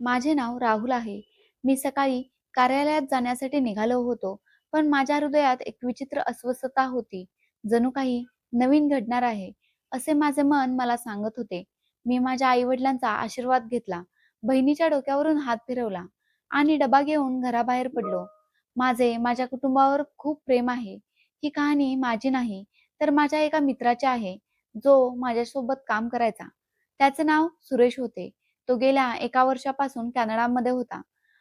माझे नाव राहुल आहे. मी सकाळी कार्यालयात जाण्यासाठी निघालो होतो, पण माझ्या हृदयात एक विचित्र अस्वस्थता होती. जणू काही नवीन घडणार आहे, असे माझे मन मला सांगत होते. मी माझ्या आई-वडिलांचा आशीर्वाद घेतला, बहिणीच्या डोक्यावरून हात फिरवला आणि डबा घेऊन घराबाहेर पडलो. माझे माझ्या कुटुंबावर खूप प्रेम आहे. ही कहाणी माझी नाही, तर माझ्या एका मित्राची आहे, जो माझ्यासोबत काम करायचा. त्याचे नाव सुरेश होते. तो गेल्या एका वर्षापासून कॅनडामध्ये होता.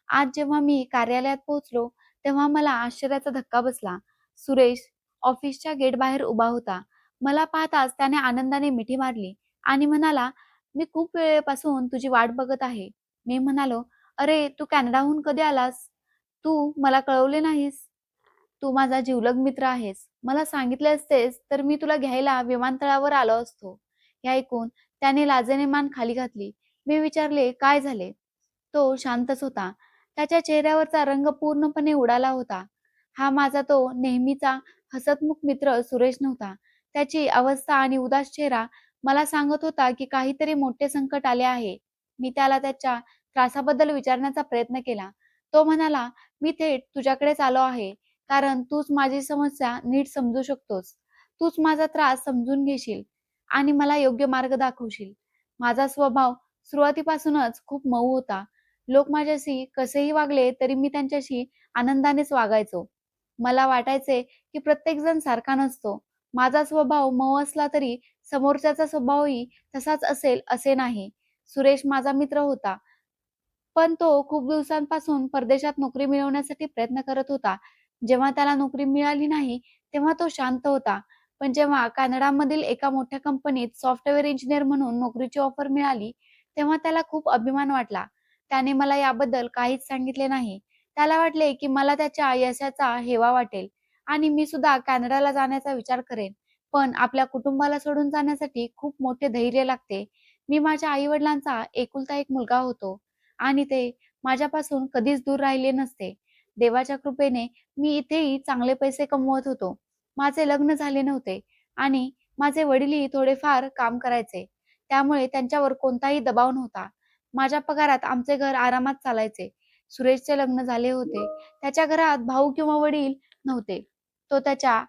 आज जेव्हा मी कार्यालयात पोहोचलो, तेव्हा मला आश्चर्याचा धक्का बसला. सुरेश ऑफिसच्या गेट बाहेर उभा होता. मला पाहताच त्याने आनंदाने मिठी मारली आणि म्हणाला, "मी खूप वेळेपासून तुझी वाट बघत आहे." मी म्हणालो, "अरे, तू कॅनडाहून कधी आलास? तू मला कळवले नाहीस. तू माझा जिवलग मित्र आहेस. मला सांगितले असतेस तर मी तुला घ्यायला विमानतळावर आलो असतो." हे ऐकून त्याने लाजेने मान खाली घातली. मी विचारले, "काय झाले?" तो शांतच होता. त्याच्या चेहऱ्यावरचा रंग पूर्णपणे उडाला होता. हा माझा तो नेहमीचा हसतमुख मित्र सुरेश नव्हता. त्याची अवस्था आणि उदास चेहरा मला सांगत होता की काहीतरी मोठे संकट आले आहे. मी त्याला त्याच्या त्रासाबद्दल विचारण्याचा प्रयत्न केला. तो म्हणाला, "मी थेट तुझ्याकडेच आलो आहे, कारण तूच माझी समस्या नीट समजू शकतोस. तूच माझा त्रास समजून घेशील आणि मला योग्य मार्ग दाखवशील." माझा स्वभाव सुरुवातीपासूनच खूप मऊ होता. लोक माझ्याशी कसेही वागले तरी मी त्यांच्याशी आनंदानेच वागायचो. मला वाटायचे की प्रत्येकजण सारखा नसतो. माझा स्वभाव मऊ असला तरी समोरच्याचा स्वभावही तसाच असेल असे नाही. सुरेश माझा मित्र होता, पण तो खूप दिवसांपासून परदेशात नोकरी मिळवण्यासाठी प्रयत्न करत होता. जेव्हा त्याला नोकरी मिळाली नाही, तेव्हा तो शांत होता. पण जेव्हा कॅनडामधील एका मोठ्या कंपनीत सॉफ्टवेअर इंजिनियर म्हणून नोकरीची ऑफर मिळाली, तेव्हा त्याला खूप अभिमान वाटला. त्याने मला याबद्दल काहीच सांगितले नाही. त्याला वाटले की मला त्याच्या यशाचा हेवा वाटेल आणि मी सुद्धा कॅनडाला जाण्याचा विचार करेन. पण आपल्या कुटुंबाला सोडून जाण्यासाठी खूप मोठे धैर्य लागते. मी माझ्या आई-वडिलांचा एकुलता एक मुलगा होतो आणि ते माझ्यापासून कधीच दूर राहिले नसते. देवाच्या कृपेने मी इथेही चांगले पैसे कमवत होतो. माझे लग्न झाले नव्हते आणि माझे वडीलही थोडेफार काम करायचे. त्यामुळे त्यांच्यावर कोणताही दबाव नव्हता. माझ्या पगारात आमचे घर आरामात चालायचे. सुरेशचे लग्न झाले होते. त्याच्या घरात भाऊ किंवा वडील नव्हते. तो त्याच्या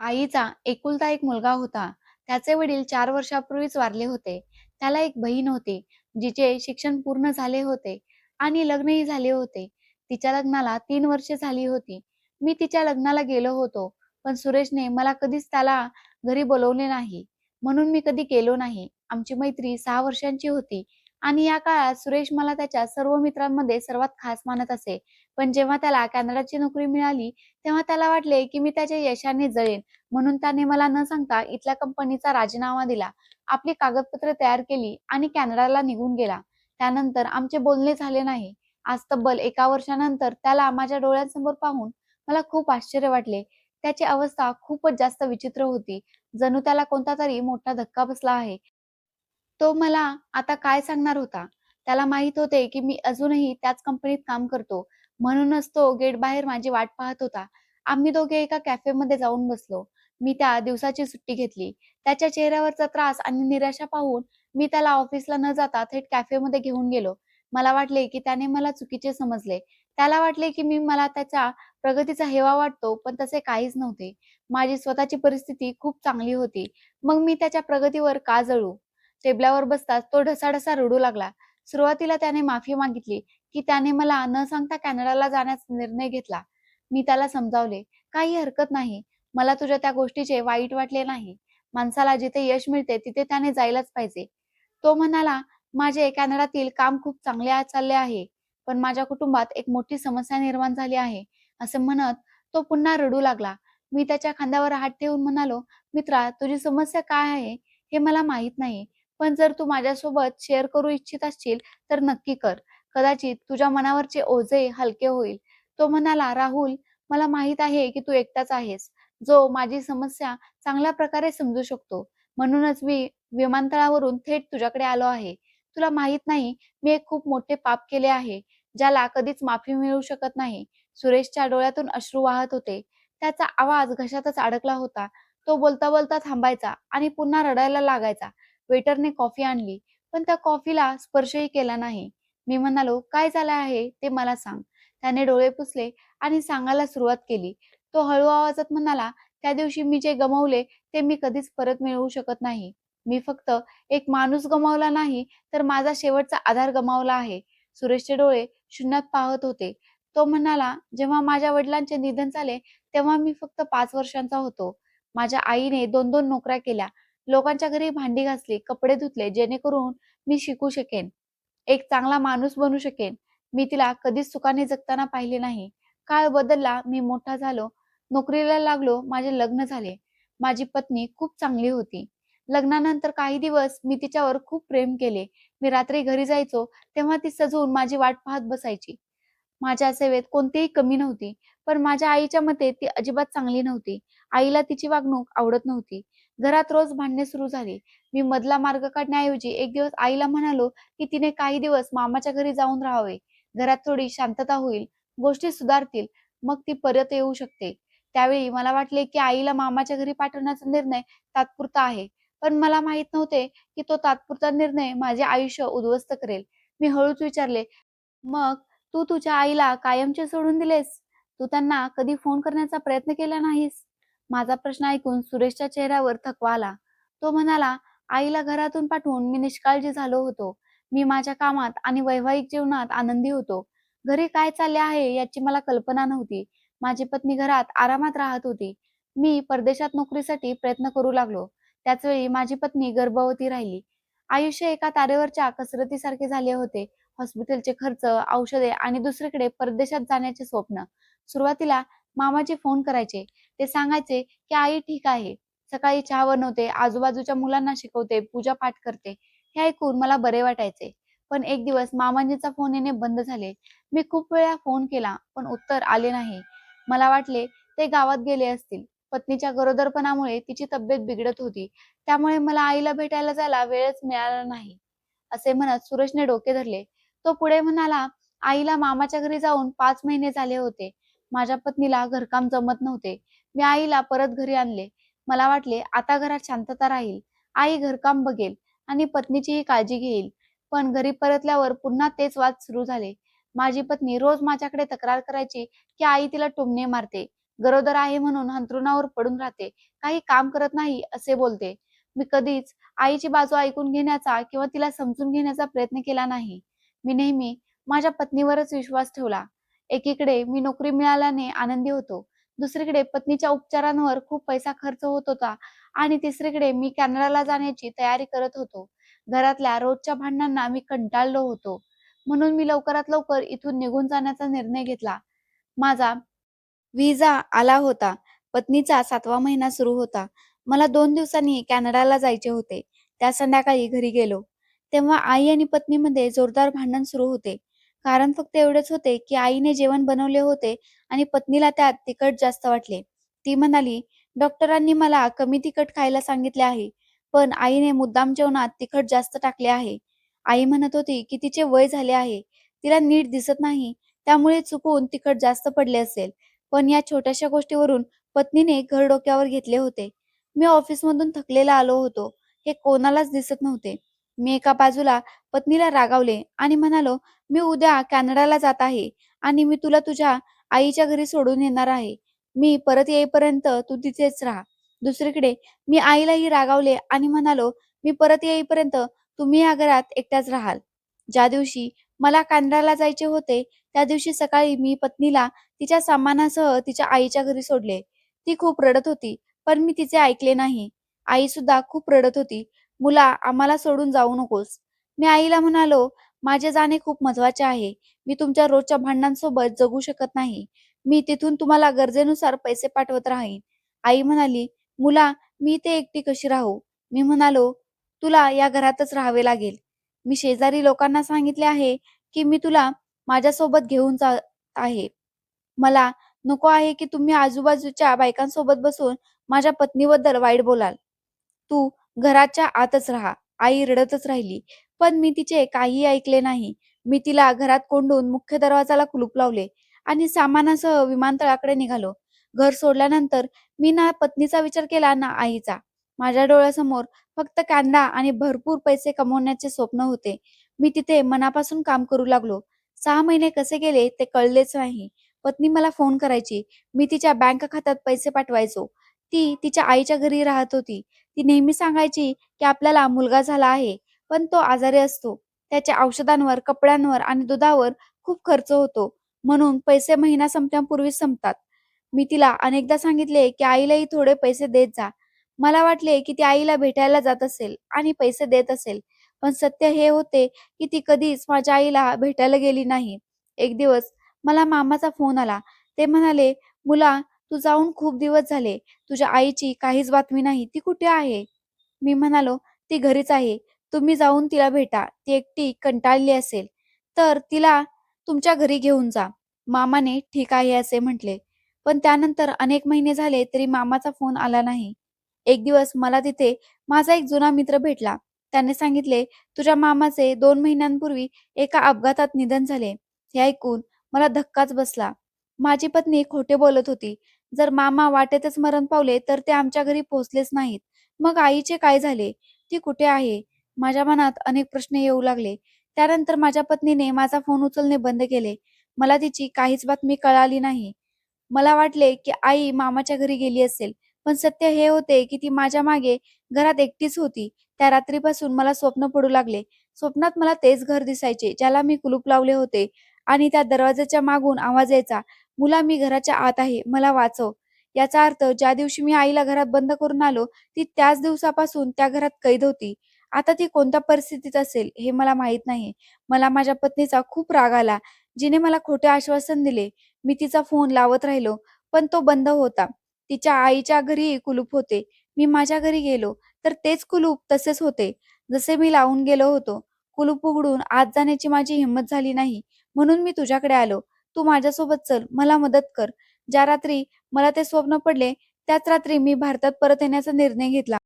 आईचा एकुलता एक मुलगा होता. त्याचे वडील चार वर्षापूर्वीच वारले होते. त्याला एक बहीण होती, जिचे शिक्षण पूर्ण झाले होते आणि लग्नही झाले होते. तिच्या लग्नाला तीन वर्षे झाली होती. मी तिच्या लग्नाला गेलो होतो, पण सुरेशने मला कधीच त्याला घरी बोलवले नाही, म्हणून मी कधी गेलो नाही. आमची मैत्री सहा वर्षांची होती आणि या काळात सुरेश मला त्याच्या सर्व मित्रांमध्ये सर्वात खास मानत असे. पण जेव्हा त्याला कॅनडाची नोकरी मिळाली, तेव्हा त्याला वाटले की मी त्याच्या यशाने जळेन, म्हणून त्याने मला न सांगता इथल्या कंपनीचा राजीनामा दिला, आपली कागदपत्रे तयार केली आणि कॅनडाला निघून गेला. त्यानंतर आमचे बोलणे झाले नाही. आज तब्बल एका वर्षानंतर त्याला माझ्या डोळ्यांसमोर पाहून मला खूप आश्चर्य वाटले. त्याची अवस्था खूपच जास्त विचित्र होती. जणू त्याला कोणता तरी मोठा धक्का बसला आहे. तो मला आता काय सांगणार होता. त्याला माहीत होते की मी अजूनही त्याच कंपनीत काम करतो. म्हणूनच तो गेट बाहेर माझी वाट पाहत होता. आम्ही दोघे एका कॅफेमध्ये जाऊन बसलो. मी त्या दिवसाची सुट्टी घेतली. त्याच्या चेहऱ्यावरचा त्रास आणि निराशा पाहून मी त्याला ऑफिसला न जाता थेट कॅफेमध्ये घेऊन गेलो. मला वाटले की त्याने मला चुकीचे समजले. त्याला वाटले की मी मला त्याच्या प्रगतीचा हेवा वाटतो, पण तसे काहीच नव्हते. माझी स्वतःची परिस्थिती खूप चांगली होती. मग मी त्याच्या प्रगतीवर का जळू? टेबलावर बसताच तो ढसाढसा रडू लागला. सुरुवातीला त्याने माफी मागितली की त्याने मला न सांगता कॅनडाला जाण्याचा निर्णय घेतला. मी त्याला समजावले, "काही हरकत नाही. मला तुझ्या त्या गोष्टीचे वाईट वाटले नाही. माणसाला जिथे यश मिळते तिथे त्याने जायलाच पाहिजे." तो म्हणाला, "माझे कॅनडातील काम खूप चांगले चालले आहे, पण माझ्या कुटुंबात एक मोठी समस्या निर्माण झाली आहे." असं म्हणत तो पुन्हा रडू लागला. मी त्याच्या खांद्यावर हात ठेवून म्हणालो, "मित्रा, तुझी समस्या काय आहे हे मला माहीत नाही. पण जर तू माझ्यासोबत शेअर करू इच्छित असशील तर नक्की कर. कदाचित तुझ्या मनावरचे ओझे हलके होईल." तो म्हणाला, "राहुल, मला माहीत आहे की तू एकटाच आहेस, जो माझी समस्या चांगल्या प्रकारे समजू शकतो. म्हणूनच मी विमानतळावरून थेट तुझ्याकडे आलो आहे. तुला माहीत नाही, मी एक खूप मोठे पाप केले आहे, ज्याला कधीच माफी मिळू शकत नाही." सुरेशच्या डोळ्यातून अश्रू वाहत होते. त्याचा आवाज घशातच अडकला होता. तो बोलता बोलता थांबायचा आणि पुन्हा रडायला लागायचा. वेटरने कॉफी आणली, पण त्या कॉफीला स्पर्शही केला नाही. मी म्हणालो काय झालं आहे? ते मला सांग. त्याने डोळे पुसले आणि सांगायला सुरुवात केली. तो हळू आवाजात म्हणाला त्या दिवशी मी जे गमावले ते मी कधीच परत मिळवू शकत नाही. मी फक्त एक माणूस गमावला नाही तर माझा शेवटचा आधार गमावला आहे. सुरेशचे डोळे शून्यात पाहत होते. तो म्हणाला जेव्हा माझ्या वडिलांचे निधन झाले तेव्हा मी फक्त पाच वर्षांचा होतो. माझ्या आईने दोन दोन नोकऱ्या केल्या. लोकांच्या घरी भांडी घासली कपडे धुतले जेणेकरून मी शिकू शकेन. एक चांगला माणूस बनू शकेन. मी तिला कधीच सुखाने जगताना पाहिले नाही. काळ बदलला मी मोठा झालो. नोकरीला लागलो माझे लग्न झाले. माझी पत्नी खूप चांगली होती. लग्नानंतर काही दिवस मी तिच्यावर खूप प्रेम केले. मी रात्री घरी जायचो तेव्हा ती सजवून माझी वाट पाहत बसायची. माझ्या सेवेत कोणतीही कमी नव्हती पण माझ्या आईच्या मते ती अजिबात चांगली नव्हती. आईला तिची वागणूक आवडत नव्हती. घरात रोज भांडणे सुरू झाली. मी मधला मार्ग काढण्याऐवजी एक दिवस आईला म्हणालो की तिने काही दिवस मामाच्या घरी जाऊन राहावे. घरात थोडी शांतता होईल. गोष्टी सुधारतील. मग ती परत येऊ शकते. त्यावेळी मला वाटले की आईला मामाच्या घरी पाठवण्याचा निर्णय तात्पुरता आहे. पण मला माहीत नव्हते की तो तात्पुरता निर्णय माझे आयुष्य उद्ध्वस्त करेल. मी हळूच विचारले मग तू तुझ्या आईला कायमचे सोडून दिलेस? तू त्यांना कधी फोन करण्याचा प्रयत्न केला नाहीस? माझा प्रश्न ऐकून सुरेशच्या चेहऱ्यावर थकवा आला. तो म्हणाला आईला घरातून पाठवून मी निष्काळजी झालो होतो. मी माझ्या कामात आणि वैवाहिक जीवनात आनंदी होतो. घरी काय चालले आहे याची मला कल्पना नव्हती. माझी पत्नी घरात आरामात राहत होती. मी परदेशात नोकरीसाठी प्रयत्न करू लागलो. त्याच वेळी माझी पत्नी गर्भवती राहिली. आयुष्य एका तारेवरच्या कसरतीसारखे झाले होते. हॉस्पिटलचे खर्च औषधे आणि दुसरीकडे परदेशात जाण्याचे स्वप्न. सुरुवातीला मामाचे फोन करायचे. ते सांगायचे की आई ठीक आहे. सकाळी चहा बनवते. आजूबाजूच्या मुलांना शिकवते. पूजा पाठ करते. हे ऐकून मला बरे वाटायचे. पण एक दिवस मामांजीचा फोन येणे बंद झाले. मी खूप वेळा फोन केला पण उत्तर आले नाही. मला वाटले ते गावात गेले असतील. पत्नीच्या गरोदरपणामुळे तिची तब्येत बिघडत होती. त्यामुळे मला आईला भेटायला जायला वेळच मिळाला नाही. असे म्हणत सुरेशने डोके धरले. तो पुढे म्हणाला आईला मामाच्या घरी जाऊन पाच महिने झाले होते. माझ्या पत्नीला घरकाम जमत नव्हते. मी आईला परत घरी आणले. मला वाटले आता घरात शांतता राहील. आई घरकाम बघेल आणि पत्नीचीही काळजी घेईल. पण घरी परतल्यावर पुन्हा तेच वाद सुरू झाले. माझी पत्नी रोज माझ्याकडे तक्रार करायची की आई तिला टुमणे मारते. गरोदर आहे म्हणून हंतरुणावर पडून राहते. काही काम करत नाही असे बोलते. मी कधीच आईची बाजू ऐकून घेण्याचा किंवा तिला समजून घेण्याचा प्रयत्न केला नाही. मी नेहमी माझ्या पत्नीवरच विश्वास ठेवला. एकीकडे मी नोकरी मिळाल्याने आनंदी होतो. दुसरीकडे पत्नीच्या उपचारांवर खूप पैसा खर्च होत होता आणि तिसरीकडे मी कॅनडाला जाण्याची तयारी करत होतो. घरातल्या रोजच्या भांडणांना मी कंटाळलो होतो. म्हणून मी लवकरात लवकर इथून निघून जाण्याचा निर्णय घेतला. माझा व्हिसा आला होता. पत्नीचा सातवा महिना सुरू होता. मला दोन दिवसांनी कॅनडाला जायचे होते. त्या संध्याकाळी घरी गेलो. तेव्हा आई आणि पत्नीमध्ये जोरदार भांडण सुरू होते. कारण फक्त एवढेच होते की आईने जेवण बनवले होते आणि पत्नीला त्यात तिखट जास्त वाटले. ती म्हणाली डॉक्टरांनी मला कमी तिखट खायला सांगितले आहे पण आईने मुद्दाम जेवणात तिखट जास्त टाकले आहे. आई म्हणत होती की तिचे वय झाले आहे तिला नीट दिसत नाही त्यामुळे चुकून तिखट जास्त पडले असेल. पण या छोट्याशा गोष्टीवरून पत्नीने घर डोक्यावर घेतले होते. मी ऑफिसमधून थकलेला आलो होतो हे कोणालाच दिसत नव्हते. मी एका बाजूला पत्नीला रागावले आणि म्हणालो मी उद्या कॅनडाला जात आहे आणि मी तुला तुझ्या आईच्या घरी सोडून येणार आहे. मी परत येईपर्यंत तू तिथेच राहा. दुसरीकडे मी आईलाही रागावले आणि म्हणालो मी परत येईपर्यंत तुम्ही या घरात एकट्याच राहाल. ज्या दिवशी मला कॅनडाला जायचे होते त्या दिवशी सकाळी मी पत्नीला तिच्या सामानासह तिच्या आईच्या घरी सोडले. ती खूप रडत होती पण मी तिचे ऐकले नाही. आई सुद्धा खूप रडत होती मुला आम्हाला सोडून जाऊ नकोस. मी आईला म्हणालो माझे जाणे खूप महत्त्वाचे आहे. मी तुमच्या रोजच्या भांडणांसोबत जगू शकत नाही. मी तिथून तुम्हाला गरजेनुसार पैसे पाठवत राहीन. आई म्हणाली मुला मी इथे एकटी कशी राहू? मी म्हणालो तुला या घरातच राहावे लागेल. मी शेजारी लोकांना सांगितले आहे की मी तुला माझ्यासोबत घेऊन जात आहे. मला नको आहे की तुम्ही आजूबाजूच्या बायकांसोबत बसून माझ्या पत्नीबद्दल वाईट बोलाल. तू घराच्या आतच राहा. आई रडतच राहिली. पण मी तिचे काही ऐकले नाही. मी तिला घरात कोंडून मुख्य दरवाजाला कुलूप लावले आणि सामानासह विमानतळाकडे निघालो. घर सोडल्यानंतर मी ना पत्नीचा विचार केला ना आईचा. माझ्या डोळ्यासमोर फक्त कांदा आणि भरपूर पैसे कमवण्याचे स्वप्न होते. मी तिथे मनापासून काम करू लागलो. सहा महिने कसे गेले ते कळलेच नाही. पत्नी मला फोन करायची. मी तिच्या बँक खात्यात पैसे पाठवायचो. ती तिच्या आईच्या घरी राहत होती. ती नेहमी सांगायची की आपल्याला मुलगा झाला आहे पण तो आजारी असतो. त्याच्या औषधांवर कपड्यांवर आणि दुधावर खूप खर्च होतो. म्हणून पैसे महिना संपण्यापूर्वी संपतात. मी तिला अनेकदा सांगितले की आईलाही थोडे पैसे देत जा. मला वाटले की ती आईला भेटायला जात असेल आणि पैसे देत असेल. पण सत्य हे होते की ती कधीच माझ्या आईला भेटायला गेली नाही. एक दिवस मला मामाचा फोन आला. ते म्हणाले मुला तू जाऊन खूप दिवस झाले तुझ्या आईची काहीच बातमी नाही ती कुठे आहे? मी म्हणालो ती घरीच आहे तुम्ही जाऊन तिला भेटा ती एकटी कंटाळली असेल तर तिला तुमच्या घरी घेऊन जा. मामाने ठीक आहे असे म्हटले पण त्यानंतर अनेक महिने झाले तरी मामाचा फोन आला नाही. एक दिवस मला तिथे माझा एक जुना मित्र भेटला त्याने सांगितले तुझ्या मामाचे दोन महिन्यांपूर्वी एका अपघातात निधन झाले. हे ऐकून मला धक्काच बसला. माझी पत्नी खोटे बोलत होती जर मामा वाटेतच मरण पावले तर ते आमच्या घरी पोहोचलेच नाहीत. मग आईचे काय झाले? ती कुठे आहे? माझ्या मनात अनेक प्रश्न येऊ लागले. त्यानंतर माझ्या पत्नीने माझा फोन उचलणे बंद केले. मला तिची काहीच बातमी कळाली नाही. मला वाटले की आई मामाच्या घरी गेली असेल पण सत्य हे होते की ती माझ्या मागे घरात एकटीच होती. त्या रात्रीपासून मला स्वप्न पडू लागले. स्वप्नात मला तेच घर दिसायचे ज्याला मी कुलूप लावले होते आणि त्या दरवाजाच्या मागून आवाज यायचा मुला मी घराच्या आत आहे मला वाचव. याचा अर्थ ज्या दिवशी मी आईला घरात बंद करून आलो ती त्याच दिवसापासून त्या घरात कैद होती. आता ती कोणत्या परिस्थितीत असेल हे मला माहीत नाही मला माझ्या पत्नीचा खूप राग आला जिने मला खोटे आश्वासन दिले. मी तिचा फोन लावत राहिलो पण तो बंद होता. तिच्या आईच्या घरी कुलूप होते. मी माझ्या घरी गेलो तर तेच कुलूप तसेच होते. जसे मी लावून गेलो होतो कुलूप उघडून आत जाण्याची माझी हिंमत झाली नाही. म्हणून मी तुझ्याकडे आलो. तू माझ्यासोबत चल मला मदत कर. ज्या रात्री मला ते स्वप्न पडले त्याच रात्री मी भारतात परत येण्याचा निर्णय घेतला.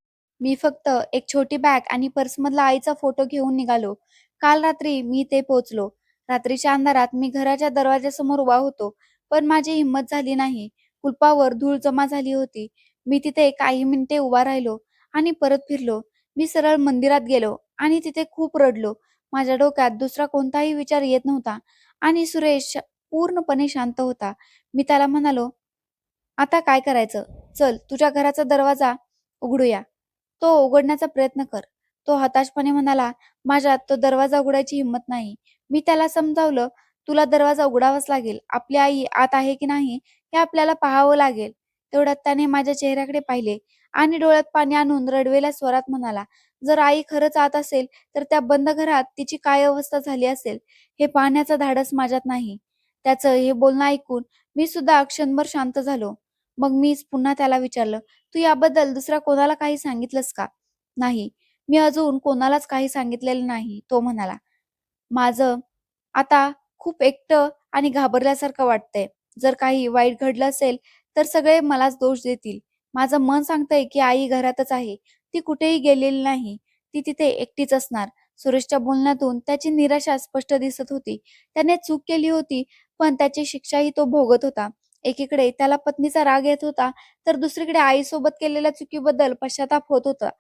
मी फक्त एक छोटी बॅग आणि पर्समधला आईचा फोटो घेऊन निघालो. काल रात्री मी ते पोहोचलो रात्रीच्या अंधारात मी घराच्या दरवाजासमोर उभा होतो पण माझी हिंमत झाली नाही. कुलपावर धूळ जमा झाली होती. मी तिथे काही मिनिटे उभा राहिलो आणि परत फिरलो. मी सरळ मंदिरात गेलो आणि तिथे खूप रडलो. माझ्या डोक्यात दुसरा कोणताही विचार येत नव्हता आणि सुरेश पूर्णपणे शांत होता. मी त्याला म्हणालो आता काय करायचं? चल तुझ्या घराचा दरवाजा उघडूया. तो उघडण्याचा प्रयत्न कर. तो हताशपणे म्हणाला माझ्यात तो दरवाजा उघडायची हिंमत नाही. मी त्याला समजावलं तुला दरवाजा उघडावाच लागेल. आपली आई आत आहे की नाही हे आपल्याला पाहावं लागेल. तेवढ्यात त्याने माझ्या चेहऱ्याकडे पाहिले आणि डोळ्यात पाणी आणून रडवेल्या स्वरात म्हणाला जर आई खरंच आत असेल तर त्या बंद घरात तिची काय अवस्था झाली असेल? हे पाहण्याचा धाडस माझ्यात नाही. त्याचं हे बोलणं ऐकून मी सुद्धा क्षणभर शांत झालो. मग मीच पुन्हा त्याला विचारलं तू याबद्दल दुसऱ्या कोणाला काही सांगितलंस का? नाही. मी अजून कोणालाच काही सांगितलेलं नाही तो म्हणाला. माझं आता खूप एकटं आणि घाबरल्यासारखं वाटतंय. जर काही वाईट घडलं असेल तर सगळे मलाच दोष देतील. माझं मन सांगतंय की आई घरातच आहे. ती कुठेही गेलेली नाही. ती तिथे एकटीच असणार. सुरेशच्या बोलण्यातून त्याची निराशा स्पष्ट दिसत होती. त्याने चूक केली होती पण त्याची शिक्षाही तो भोगत होता. एकीकडे त्याला पत्नीचा राग येत होता तर दुसरीकडे आईसोबत केलेल्या चुकीबद्दल पश्चाताप होत होता.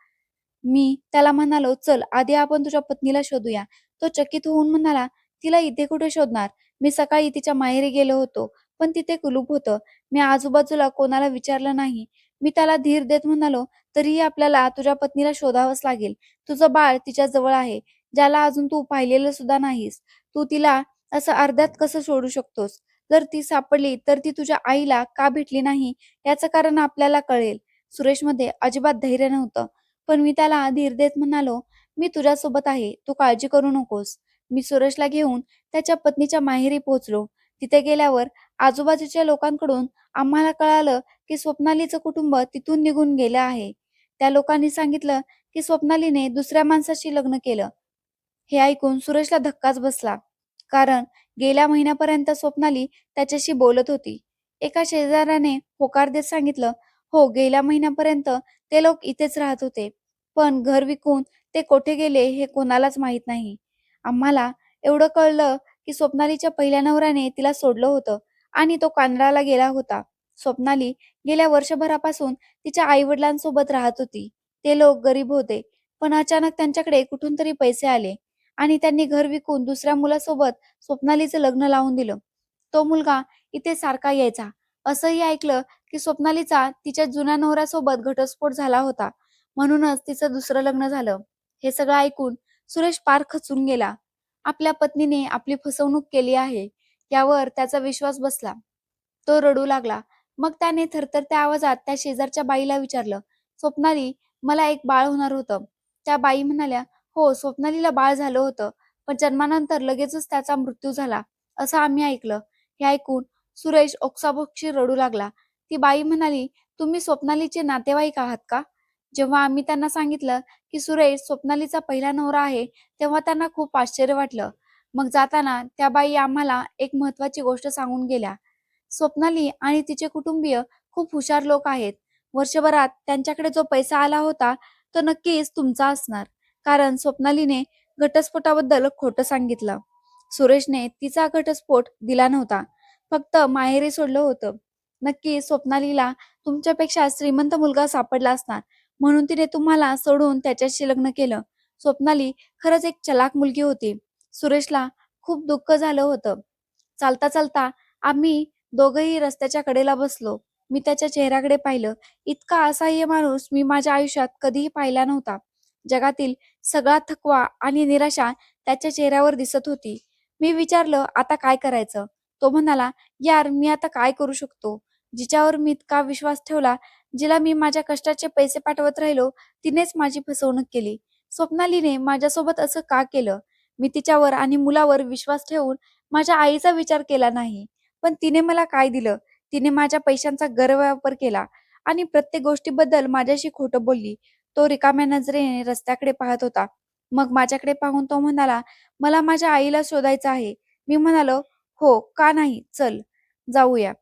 मी त्याला म्हणालो चल आधी आपण तुझ्या पत्नीला शोधूया. तो चकित होऊन म्हणाला तिला इथे कुठे शोधणार? मी सकाळी तिच्या माहेरी गेलो होतो पण तिथे कुलूप होतं. मी आजूबाजूला कोणाला विचारलं नाही. मी त्याला धीर देत म्हणालो तरीही आपल्याला तुझ्या पत्नीला शोधावंच लागेल. तुझं बाळ तिच्या जवळ आहे ज्याला अजून तू पाहिलेलं सुद्धा नाहीस. तू तिला असं अर्ध्यात कसं सोडू शकतोस? जर ती सापडली तर ती तुझ्या आईला का भेटली नाही? याचं कारण आपल्याला कळेल. सुरेशमध्ये अजिबात धैर्य नव्हतं. पण मी त्याला धीर देत म्हणालो मी तुझ्यासोबत आहे. तू काळजी करू नकोस. मी सुरेशला घेऊन त्याच्या पत्नीच्या माहेरी पोहोचलो. तिथे गेल्यावर आजूबाजूच्या लोकांकडून आम्हाला कळालं की स्वप्नालीचं कुटुंब तिथून निघून गेलं आहे. त्या लोकांनी सांगितलं की स्वप्नालीने दुसऱ्या माणसाशी लग्न केलं. हे ऐकून सुरेशला धक्काच बसला. कारण गेल्या महिन्यापर्यंत स्वप्नाली त्याच्याशी बोलत होती. एका शेजाऱ्याने होकार देत सांगितलं हो गेल्या महिन्यापर्यंत ते लोक इथेच राहत होते पण घर विकून ते कोठे गेले हे कोणालाच माहीत नाही. आम्हाला एवढं कळलं की स्वप्नालीच्या पहिल्या नवऱ्याने तिला सोडलं होतं आणि तो कानडाला गेला होता. स्वप्नाली गेल्या वर्षभरापासून तिच्या आई वडिलांसोबत राहत होती. ते लोक गरीब होते पण अचानक त्यांच्याकडे कुठून तरी पैसे आले. आणि त्यांनी घर विकून दुसऱ्या मुलासोबत स्वप्नालीचं लग्न लावून दिलं. तो मुलगा इथे सारखा यायचा. असंही ऐकलं की स्वप्नालीचा तिच्या जुन्या नवऱ्यासोबत घटस्फोट झाला होता. म्हणूनच तिचं दुसरं लग्न झालं. हे सगळं ऐकून सुरेश पार खचून गेला. आपल्या पत्नीने आपली फसवणूक केली आहे यावर त्याचा विश्वास बसला. तो रडू लागला. मग त्याने थरथरत्या आवाजात त्या शेजारच्या बाईला विचारलं स्वप्नाली मला एक बाळ होणार होतं. त्या बाई म्हणाल्या हो स्वप्नालीला बाळ झालं होतं पण जन्मानंतर लगेचच त्याचा मृत्यू झाला असं आम्ही ऐकलं. हे ऐकून सुरेश ओक्साबोक्षी रडू लागला. ती बाई म्हणाली तुम्ही स्वप्नालीचे नातेवाईक आहात का? जेव्हा आम्ही त्यांना सांगितलं की सुरेश स्वप्नालीचा पहिला नवरा आहे तेव्हा त्यांना खूप आश्चर्य वाटलं. मग जाताना त्या बाई आम्हाला एक महत्वाची गोष्ट सांगून गेल्या. स्वप्नाली आणि तिचे कुटुंबीय खूप हुशार लोक आहेत. वर्षभरात त्यांच्याकडे जो पैसा आला होता तो नक्कीच तुमचा असणार. कारण स्वप्नालीने घटस्फोटाबद्दल खोटं सांगितलं. सुरेशने तिचा घटस्फोट दिला नव्हता. फक्त माहेरी सोडलं होतं. नक्की स्वप्नालीला तुमच्यापेक्षा श्रीमंत मुलगा सापडला असणार. म्हणून तिने तुम्हाला सोडून त्याच्याशी लग्न केलं. स्वप्नाली खरंच एक चलाक मुलगी होती. सुरेशला खूप दुःख झालं होतं. चालता चालता आम्ही दोघही रस्त्याच्या कडेला बसलो. मी त्याच्या चेहऱ्याकडे पाहिलं. इतका असहाय्य माणूस मी माझ्या आयुष्यात कधीही पाहिला नव्हता. जगातील सगळा थकवा आणि निराशा त्याच्या चेहऱ्यावर दिसत होती. मी विचारलं आता काय करायचं? तो म्हणाला यार मी आता काय करू शकतो? जिच्यावर मी इतका विश्वास ठेवला जिला मी माझ्या कष्टाचे पैसे पाठवत राहिलो तिनेच माझी फसवणूक केली. स्वप्नालीने माझ्यासोबत असं का केलं? मी तिच्यावर आणि मुलावर विश्वास ठेवून माझ्या आईचा विचार केला नाही. पण तिने मला काय दिलं? तिने माझ्या पैशांचा गैरवापर केला आणि प्रत्येक गोष्टीबद्दल माझ्याशी खोटं बोलली. तो रिकाम्या नजरेने रस्त्याकडे पाहत होता. मग माझ्याकडे पाहून तो म्हणाला मला माझ्या आईला शोधायचं आहे. मी म्हणालो हो का नाही? चल जाऊया.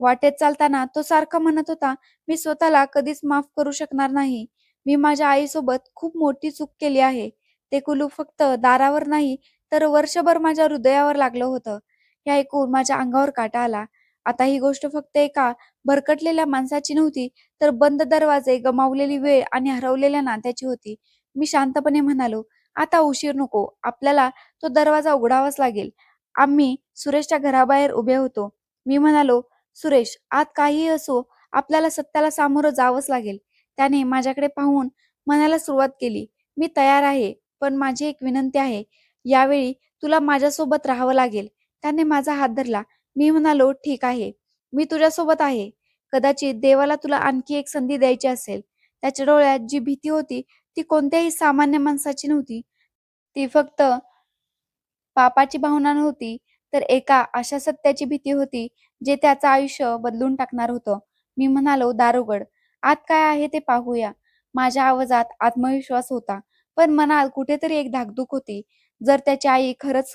वाटेत चालताना तो सारखा म्हणत होता मी स्वतःला कधीच माफ करू शकणार नाही. मी माझ्या आईसोबत खूप मोठी चूक केली आहे. ते कुलूप फक्त दारावर नाही तर वर्षभर माझ्या हृदयावर लागलं होतं. हे ऐकून माझ्या अंगावर काटा आला. आता ही गोष्ट फक्त एका भरकटलेल्या माणसाची नव्हती तर बंद दरवाजे गमावलेली वेळ आणि हरवलेल्या नात्याची होती. मी शांतपणे म्हणालो आता उशीर नको. आपल्याला तो दरवाजा उघडावाच लागेल. आम्ही सुरेशच्या घराबाहेर उभे होतो. मी म्हणालो सुरेश आत काहीही असो आपल्याला सत्याला सामोरं जावंच लागेल. त्याने माझ्याकडे पाहून म्हणायला सुरुवात केली मी तयार आहे पण माझी एक विनंती आहे. यावेळी तुला माझ्यासोबत राहावं लागेल. त्याने माझा हात धरला. मी म्हणालो ठीक आहे. मी तुझ्यासोबत आहे. कदाचित देवाला तुला आणखी एक संधी द्यायची असेल. त्याच्या डोळ्यात जी भीती होती ती कोणत्याही सामान्य माणसाची नव्हती. ती फक्त पापाची भावना नव्हती तर एका अशा सत्याची भीती होती जे त्याचं आयुष्य बदलून टाकणार होतं. मी म्हणालो दारुगड आत काय आहे ते पाहूया. माझ्या आवाजात आत्मविश्वास होता पण मनात कुठेतरी एक धाकधूक होती. जर त्याची आई खरंच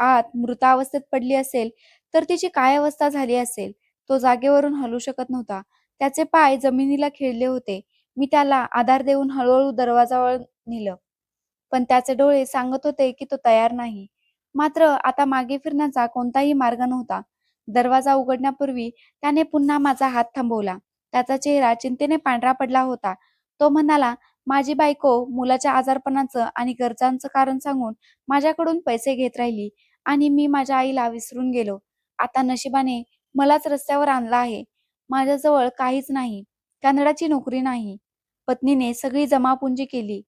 आत मृतावस्थेत पडली असेल तर तिची काय अवस्था झाली असेल? तो जागेवरून हलू शकत नव्हता. त्याचे पाय जमिनीला खिळले होते. मी त्याला आधार देऊन हळूहळू दरवाजावर नेलं. पण त्याचे डोळे सांगत होते की तो तयार नाही. मात्र आता मागे फिरण्याचा कोणताही मार्ग नव्हता. दरवाजा उघडण्यापूर्वी त्याने पुन्हा माझा हात थांबवला. त्याचा चेहरा चिंतेने पांढरा पडला होता. तो म्हणाला माझी बायको मुलाच्या आजारपणाचं आणि गरजांचं कारण सांगून माझ्याकडून पैसे घेत राहिली आणि मी माझ्या आईला विसरून गेलो. आता नशिबाने मलाच रस्त्यावर आणला आहे. माझ्याजवळ काहीच नाही. कानडाची नोकरी नाही. पत्नीने सगळी जमापुंजी केली.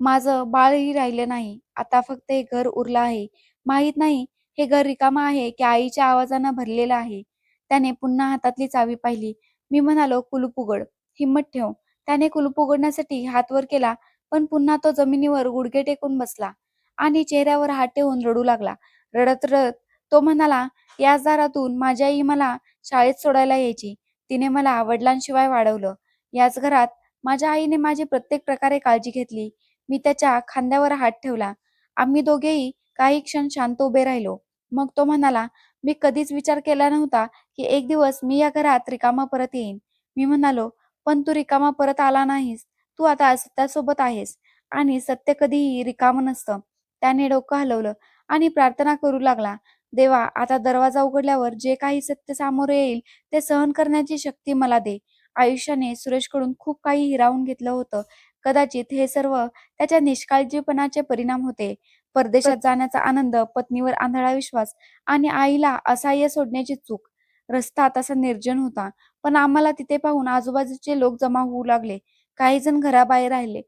माझं बाळही राहिलं नाही. आता फक्त हे घर उरलं आहे. माहीत नाही हे घर रिकामं आहे की आईच्या आवाजानं भरलेलं आहे. त्याने पुन्हा हातातली चावी पाहिली. मी म्हणालो कुलूप उघड. हिंमत ठेव. त्याने कुलूप उघडण्यासाठी हात वर केला पण पुन्हा तो जमिनीवर गुडघे टेकून बसला आणि चेहऱ्यावर हात ठेवून रडू लागला. रडत रडत तो म्हणाला याच दारातून माझी आई मला शाळेत सोडायला यायची. तिने मला वडिलांशिवाय वाढवलं. याच घरात माझ्या आईने माझी प्रत्येक प्रकारे काळजी घेतली. मी त्याच्या खांद्यावर हात ठेवला. आम्ही दोघेही काही क्षण शांत उभे राहिलो. मग तो म्हणाला मी कधीच विचार केला नव्हता की एक दिवस मी या घरात रिकामा परत येईन. मी म्हणालो पण तू रिकामा परत आला नाहीस. तू आता सत्यासोबत आहेस आणि सत्य कधीही रिकामं नसतं. त्याने डोकं हलवलं आणि प्रार्थना करू लागला. देवा आता दरवाजा उघडल्यावर जे काही सत्य सामोरे येईल ते सहन करण्याची शक्ती मला दे. आयुष्याने सुरेशकडून खूप काही हिरावून घेतलं होतं. कदाचित हे सर्व त्याच्या निष्काळजीपणाचे परिणाम होते. परदेशात जाण्याचा आनंद पत्नीवर आंधळा विश्वास आणि आईला असहाय्य सोडण्याची चूक. रस्ता तसा निर्जन होता पण आम्हाला तिथे पाहून आजूबाजूचे लोक जमा होऊ लागले. काही जण घराबाहेर राहिले.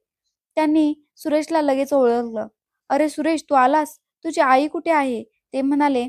त्यांनी सुरेशला लगेच ओळखलं. अरे सुरेश तू आलास? तुझी आई कुठे आहे? ते म्हणाले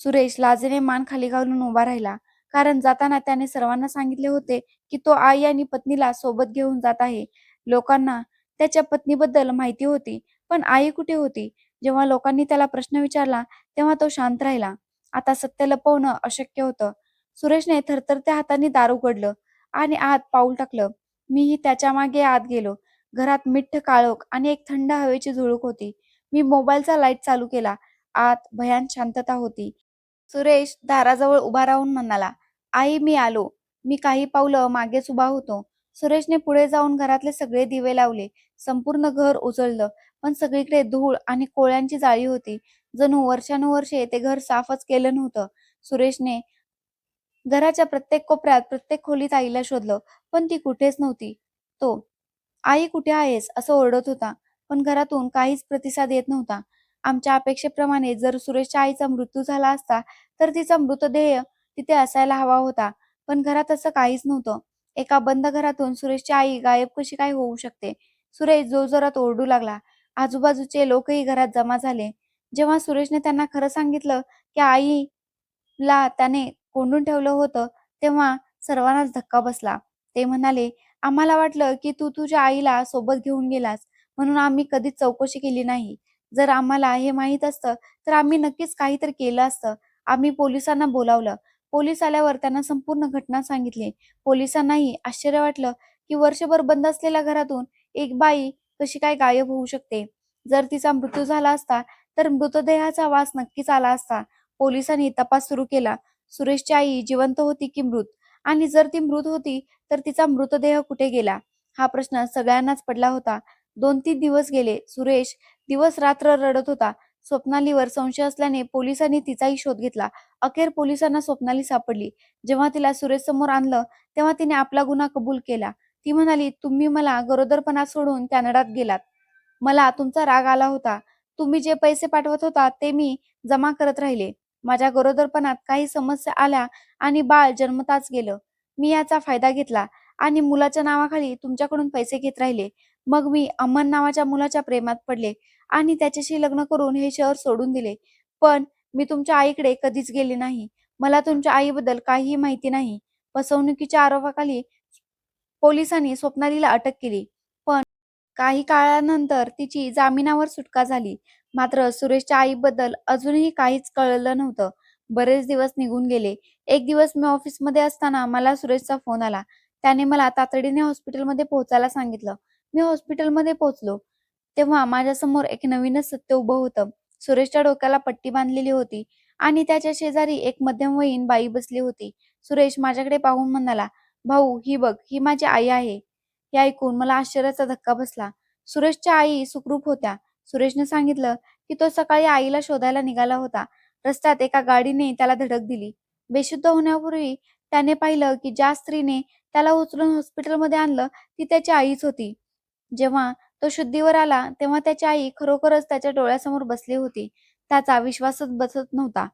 सुरेश लाजेने मान खाली घालून उभा राहिला. कारण जाताना त्याने सर्वांना सांगितले होते की तो आई आणि पत्नीला सोबत घेऊन जात आहे. लोकांना त्याच्या पत्नीबद्दल माहिती होती पण आई कुठे होती? जेव्हा लोकांनी त्याला प्रश्न विचारला तेव्हा तो शांत राहिला. आता सत्य लपवणं अशक्य होतं. सुरेशने थरथरत्या हाताने दार उघडलं आणि आत पाऊल टाकलं. मीही त्याच्यामागे आत गेलो. घरात मिठ्ठ काळोख आणि एक थंड हवेची झुळूक होती. मी मोबाईलचा लाइट चालू केला. आत भयान शांतता होती. सुरेश दाराजवळ उभा राहून म्हणाला आई मी आलो. मी काही पावलं मागेच उभा होतो. सुरेशने पुढे जाऊन घरातले सगळे दिवे लावले. संपूर्ण घर उजळलं. पण सगळीकडे धूळ आणि कोळ्यांची जाळी होती. जणू वर्षानुवर्षे ते घर साफच केलं नव्हतं. सुरेशने घराच्या प्रत्येक कोपऱ्यात प्रत्येक खोलीत आईला शोधलं. पण ती कुठेच नव्हती. तो आई कुठे आहेस? असं ओरडत होता. पण घरातून काहीच प्रतिसाद येत नव्हता. आमच्या अपेक्षेप्रमाणे जर सुरेशच्या आईचा मृत्यू झाला असता तर तिचा मृतदेह तिथे असायला हवा होता. पण घरात असं काहीच नव्हतं. एका बंद घरातून सुरेशची आई गायब कशी काय होऊ शकते? सुरेश जोरजोरात ओरडू लागला. आजूबाजूचे लोकही घरात जमा झाले. जेव्हा सुरेशने त्यांना खरं सांगितलं की आईला त्याने कोंडून ठेवलं होतं तेव्हा सर्वांनाच धक्का बसला. ते म्हणाले आम्हाला वाटलं की तू तुझ्या आईला सोबत घेऊन गेलास म्हणून आम्ही कधीच चौकशी केली नाही. जर आम्हाला हे माहीत असतं तर आम्ही नक्कीच काहीतरी केलं असतं. आम्ही पोलिसांना बोलावलं. पोलीस आल्यावर त्यांना संपूर्ण घटना सांगितली. पोलिसांनाही आश्चर्य वाटलं की वर्षभर बंद असलेल्या घरातून एक बाई कशी काय गायब होऊ शकते. जर तिचा मृत्यू झाला असता तर मृतदेहाचा वास नक्कीच आला असता. पोलिसांनी तपास सुरू केला. सुरेशची आई जिवंत होती की मृत? आणि जर ती मृत होती तर तिचा मृतदेह कुठे गेला? हा प्रश्न सगळ्यांनाच पडला होता. दोन तीन दिवस गेले. सुरेश दिवस रात्र रडत होता. स्वप्नालीवर संशय असल्याने पोलिसांनी तिचाही शोध घेतला. अखेर पोलिसांना स्वप्नाली सापडली. जेव्हा तिला सुरेश समोर आणलं तेव्हा तिने आपला गुन्हा कबूल केला. ती म्हणाली तुम्ही मला गरोदरपणात सोडून कॅनडात गेलात. मला तुमचा राग आला होता. तुम्ही जे पैसे पाठवत होता ते मी जमा करत राहिले. माझ्या गरोदरपणात काही समस्या आल्या आणि बाळ जन्मताच गेलं. मी याचा फायदा घेतला आणि मुलाच्या नावाखाली तुमच्याकडून पैसे घेत राहिले. मग मी अमन नावाच्या मुलाच्या प्रेमात पडले. आणि त्याच्याशी लग्न करून हे शहर सोडून दिले. पण मी तुमच्या आईकडे कधीच गेले नाही. मला तुमच्या आईबद्दल काहीही माहिती नाही. फसवणुकीच्या आरोपाखाली पोलिसांनी स्वप्नालीला अटक केली. पण काही काळानंतर तिची जामिनावर सुटका झाली. मात्र सुरेशच्या आईबद्दल अजूनही काहीच कळलं नव्हतं. बरेच दिवस निघून गेले. एक दिवस मी ऑफिसमध्ये असताना मला सुरेशचा फोन आला. त्याने मला तातडीने हॉस्पिटलमध्ये पोहोचायला सांगितलं. मी हॉस्पिटलमध्ये पोहोचलो. तेव्हा माझ्यासमोर एक नवीनच सत्य उभं होतं. सुरेशच्या डोक्याला पट्टी बांधलेली होती आणि त्याच्या शेजारी एक मध्यमवयीन बाई बसली होती. सुरेश माझ्याकडे पाहून म्हणाला भाऊ ही बघ ही माझी आई आहे. हे ऐकून मला आश्चर्याचा धक्का बसला. सुरेशच्या आई सुखरूप होत्या. सुरेशने सांगितलं की तो सकाळी आईला शोधायला निघाला होता. रस्त्यात एका गाडीने त्याला धडक दिली. बेशुद्ध होण्यापूर्वी त्याने पाहिलं की ज्या स्त्रीने त्याला उचलून हॉस्पिटलमध्ये आणलं ती त्याची आईच होती. जेव्हा तो शुद्धीवर आला तेव्हा त्याची आई खरोखरच त्याच्या डोळ्यासमोर बसली होती. त्याचा विश्वासच बसत नव्हता.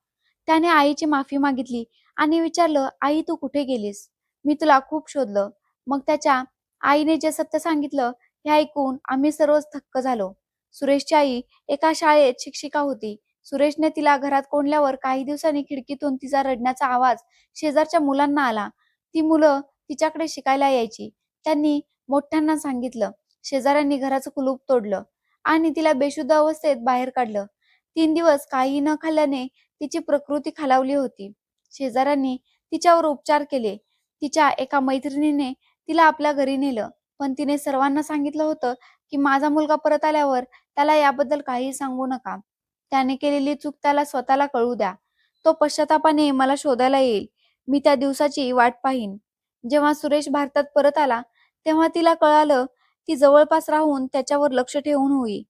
त्याने आईची माफी मागितली आणि विचारलं आई तू कुठे गेलीस? मी तुला खूप शोधलं. मग त्याच्या आईने जे सत्य सांगितलं हे ऐकून आम्ही सर्वच थक्क झालो. सुरेशची आई एका शाळेत शिक्षिका होती. सुरेशने तिला घरात कोंडल्यावर काही दिवसांनी खिडकीतून तिचा रडण्याचा आवाज शेजारच्या मुलांना आला. ती मुलं तिच्याकडे शिकायला यायची. त्यांनी मोठ्यांना सांगितलं शेजाऱ्यांनी घराचं कुलूप तोडलं आणि तिला बेशुद्ध अवस्थेत बाहेर काढलं. तीन दिवस काही न खाल्ल्याने तिची प्रकृती खालावली होती. शेजाऱ्यांनी तिच्यावर उपचार केले. तिच्या एका मैत्रिणीने तिला आपल्या घरी नेलं. पण तिने सर्वांना सांगितलं होतं की माझा मुलगा परत आल्यावर त्याला याबद्दल काही सांगू नका. त्याने केलेली चूक त्याला स्वतःला कळू द्या. तो पश्चातापाने मला शोधायला येईल. मी त्या दिवसाची वाट पाहीन. जेव्हा सुरेश भारतात परत आला तेव्हा तिला कळालं ती जवळपास राहून त्याच्यावर लक्ष ठेवून होई.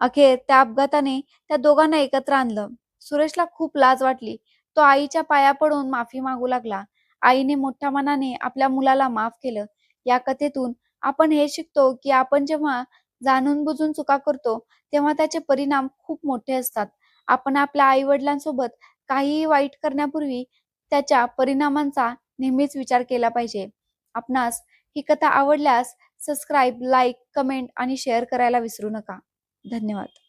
अखेर त्या अपघाताने त्या दोघांना एकत्र आणलं. सुरेशला खूप लाज वाटली. तो आईच्या पाया पडून माफी मागू लागला. आईने मोठ्या मनाने आपल्या मुलाला माफ केलं. या कथेतून आपण हे शिकतो की आपण जेव्हा जाणून बुजून चुका करतो तेव्हा त्याचे परिणाम खूप मोठे असतात. आपण आपल्या आई वडिलांसोबत काहीही वाईट करण्यापूर्वी त्याच्या परिणामांचा नेहमीच विचार केला पाहिजे. आपणास ही कथा आवडल्यास सबस्क्राईब लाईक कमेंट आणि शेअर करायला विसरू नका. धन्यवाद.